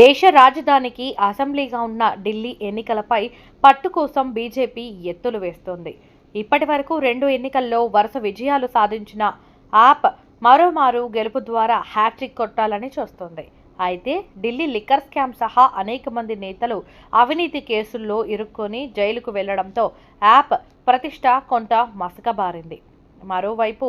దేశ రాజధానికి అసెంబ్లీగా ఉన్న ఢిల్లీ ఎన్నికలపై పట్టు కోసం బీజేపీ ఎత్తులు వేస్తోంది. ఇప్పటి వరకు రెండు ఎన్నికల్లో వరుస విజయాలు సాధించిన ఆప్ మరోమారు గెలుపు ద్వారా హ్యాట్రిక్ కొట్టాలని చూస్తోంది. అయితే ఢిల్లీ లిక్కర్ స్కామ్ సహా అనేక మంది నేతలు అవినీతి కేసుల్లో ఇరుక్కొని జైలుకు వెళ్ళడంతో యాప్ ప్రతిష్ట కొంత మసకబారింది. మరోవైపు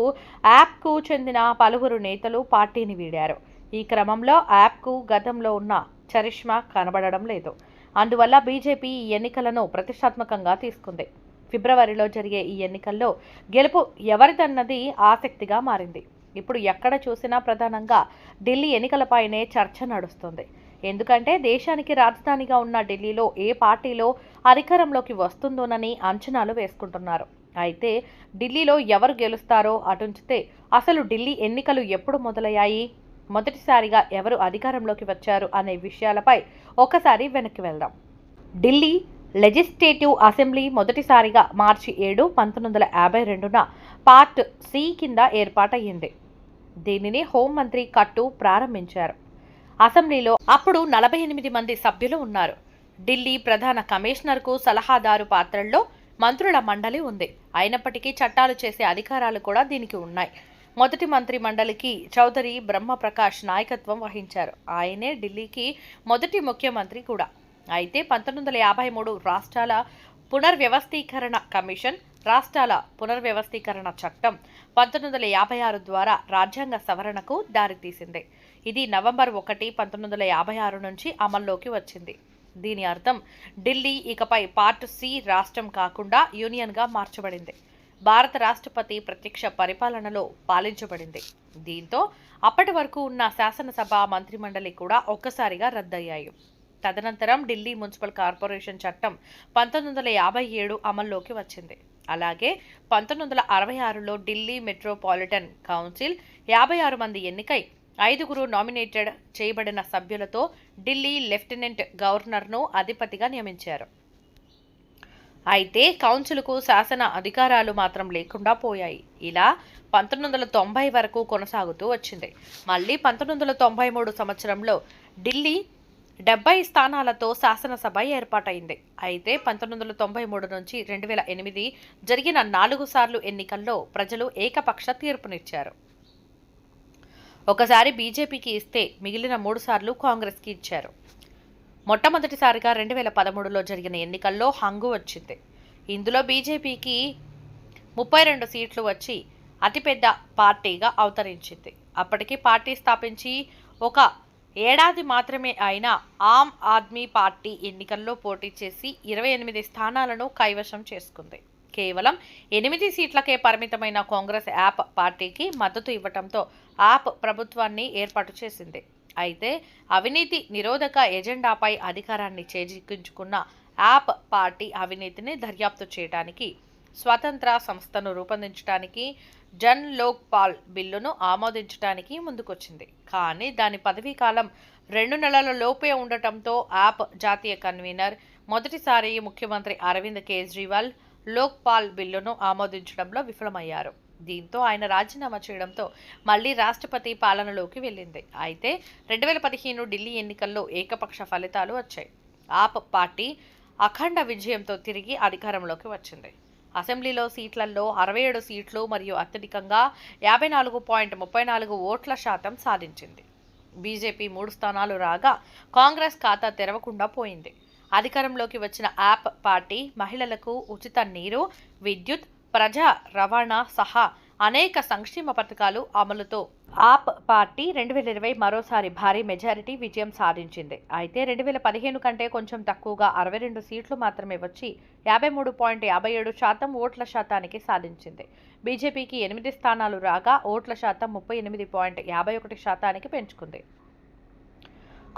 యాప్కు చెందిన పలువురు నేతలు పార్టీని వీడారు. ఈ క్రమంలో యాప్కు గతంలో ఉన్న చరిష్మా కనబడడం లేదు. అందువల్ల బీజేపీ ఈ ఎన్నికలను ప్రతిష్టాత్మకంగా తీసుకుంది. ఫిబ్రవరిలో జరిగే ఈ ఎన్నికల్లో గెలుపు ఎవరిదన్నది ఆసక్తిగా మారింది. ఇప్పుడు ఎక్కడ చూసినా ప్రధానంగా ఢిల్లీ ఎన్నికలపైనే చర్చ నడుస్తుంది. ఎందుకంటే దేశానికి రాజధానిగా ఉన్న ఢిల్లీలో ఏ పార్టీలో అధికారంలోకి వస్తుందోనని అంచనాలు వేసుకుంటున్నారు. అయితే ఢిల్లీలో ఎవరు గెలుస్తారో అటుంచితే అసలు ఢిల్లీ ఎన్నికలు ఎప్పుడు మొదలయ్యాయి? మొదటిసారిగా ఎవరు అధికారంలోకి వచ్చారు అనే విషయాలపై ఒకసారి వెనక్కి వెళ్దాం. ఢిల్లీ లెజిస్లేటివ్ అసెంబ్లీ మొదటిసారిగా మార్చి ఏడు పంతొమ్మిది వందల యాభై రెండున పార్ట్ సి కింద ఏర్పాటయ్యింది. దీనిని హోంమంత్రి కట్టు ప్రారంభించారు. అసెంబ్లీలో అప్పుడు నలభై ఎనిమిది మంది సభ్యులు ఉన్నారు. ఢిల్లీ ప్రధాన కమిషనర్కు సలహాదారు పాత్రల్లో మంత్రుల మండలి ఉంది. అయినప్పటికీ చట్టాలు చేసే అధికారాలు కూడా దీనికి ఉన్నాయి. మొదటి మంత్రి మండలికి చౌదరి బ్రహ్మప్రకాష్ నాయకత్వం వహించారు. ఆయనే ఢిల్లీకి మొదటి ముఖ్యమంత్రి కూడా. అయితే పంతొమ్మిది వందల యాభై మూడు రాష్ట్రాల పునర్వ్యవస్థీకరణ కమిషన్ రాష్ట్రాల పునర్వ్యవస్థీకరణ చట్టం పంతొమ్మిది వందల యాభై ఆరు ద్వారా రాజ్యాంగ సవరణకు దారితీసింది. ఇది నవంబర్ ఒకటి పంతొమ్మిది వందల యాభై ఆరు నుంచి అమల్లోకి వచ్చింది. దీని అర్థం ఢిల్లీ ఇకపై పార్ట్ సి రాష్ట్రం కాకుండా యూనియన్గా మార్చబడింది. భారత రాష్ట్రపతి ప్రత్యక్ష పరిపాలనలో పాలించబడింది. దీంతో అప్పటి వరకు ఉన్న శాసనసభ మంత్రిమండలి కూడా ఒక్కసారిగా రద్దయ్యాయి. తదనంతరం ఢిల్లీ మున్సిపల్ కార్పొరేషన్ చట్టం పంతొమ్మిది వందల యాభై ఏడు అమల్లోకి వచ్చింది. అలాగే పంతొమ్మిది వందల అరవై ఆరులో ఢిల్లీ మెట్రోపాలిటన్ కౌన్సిల్ యాభై ఆరు మంది ఎన్నికై ఐదుగురు నామినేటెడ్ చేయబడిన సభ్యులతో ఢిల్లీ లెఫ్టినెంట్ గవర్నర్ను అధిపతిగా నియమించారు. అయితే కౌన్సిల్కు శాసన అధికారాలు మాత్రం లేకుండా పోయాయి. ఇలా పంతొమ్మిది వందల తొంభై వరకు కొనసాగుతూ వచ్చింది. మళ్ళీ పంతొమ్మిది వందల తొంభై మూడు సంవత్సరంలో ఢిల్లీ డెబ్బై స్థానాలతో శాసనసభ ఏర్పాటైంది. అయితే పంతొమ్మిది వందల తొంభై మూడు నుంచి రెండు వేల ఎనిమిది జరిగిన నాలుగు సార్లు ఎన్నికల్లో ప్రజలు ఏకపక్ష తీర్పునిచ్చారు. ఒకసారి బీజేపీకి ఇస్తే మిగిలిన మూడు సార్లు కాంగ్రెస్కి ఇచ్చారు. మొట్టమొదటిసారిగా రెండు వేల పదమూడులో జరిగిన ఎన్నికల్లో హంగు వచ్చింది. ఇందులో బీజేపీకి ముప్పై రెండు సీట్లు వచ్చి అతిపెద్ద పార్టీగా అవతరించింది. అప్పటికి పార్టీ స్థాపించి ఒక ఏడాది మాత్రమే అయిన ఆమ్ ఆద్మీ పార్టీ ఎన్నికల్లో పోటీ చేసి ఇరవై ఎనిమిది స్థానాలను కైవశం చేసుకుంది. కేవలం ఎనిమిది సీట్లకే పరిమితమైన కాంగ్రెస్ యాప్ పార్టీకి మద్దతు ఇవ్వడంతో యాప్ ప్రభుత్వాన్ని ఏర్పాటు చేసింది. అయితే అవినీతి నిరోధక ఎజెండాపై అధికారాన్ని చేజిక్కించుకున్న యాప్ పార్టీ అవినీతిని దర్యాప్తు చేయడానికి స్వతంత్ర సంస్థను రూపొందించడానికి జన్ లోక్ పాల్ బిల్లును ఆమోదించడానికి ముందుకొచ్చింది. కానీ దాని పదవీ కాలం రెండు నెలల లోపే ఉండటంతో యాప్ జాతీయ కన్వీనర్ మొదటిసారి ముఖ్యమంత్రి అరవింద్ కేజ్రీవాల్ లోక్పాల్ బిల్లును ఆమోదించడంలో విఫలమయ్యారు. దీంతో ఆయన రాజీనామా చేయడంతో మళ్ళీ రాష్ట్రపతి పాలనలోకి వెళ్ళింది. అయితే రెండు వేల పదిహేను ఢిల్లీ ఎన్నికల్లో ఏకపక్ష ఫలితాలు వచ్చాయి. ఆప్ పార్టీ అఖండ విజయంతో తిరిగి అధికారంలోకి వచ్చింది. అసెంబ్లీలో సీట్లలో అరవై ఏడు సీట్లు మరియు అత్యధికంగా యాభై నాలుగు పాయింట్ ముప్పై నాలుగు ఓట్ల శాతం సాధించింది. బీజేపీ మూడు స్థానాలు రాగా కాంగ్రెస్ ఖాతా తెరవకుండా పోయింది. అధికారంలోకి వచ్చిన యాప్ పార్టీ మహిళలకు ఉచిత నీరు విద్యుత్ ప్రజా రవాణా సహా అనేక సంక్షేమ పథకాలు అమలుతో ఆప్ పార్టీ రెండు వేల ఇరవై మరోసారి భారీ మెజారిటీ విజయం సాధించింది. అయితే రెండు వేల పదిహేను కంటే కొంచెం తక్కువగా అరవై రెండు సీట్లు మాత్రమే వచ్చి యాభై మూడు పాయింట్ యాభై ఏడు శాతం ఓట్ల శాతానికి సాధించింది. బీజేపీకి ఎనిమిది స్థానాలు రాగా ఓట్ల శాతం ముప్పై ఎనిమిది పాయింట్ యాభై ఒకటి శాతానికి పెంచుకుంది.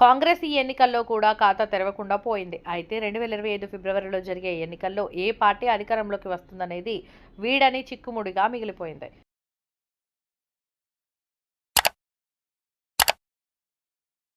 కాంగ్రెస్ ఈ ఎన్నికల్లో కూడా ఖాతా తెరవకుండా పోయింది. అయితే రెండు వేల ఇరవై ఐదు ఫిబ్రవరిలో జరిగే ఎన్నికల్లో ఏ పార్టీ అధికారంలోకి వస్తుందనేది వీడని చిక్కుముడిగా మిగిలిపోయింది.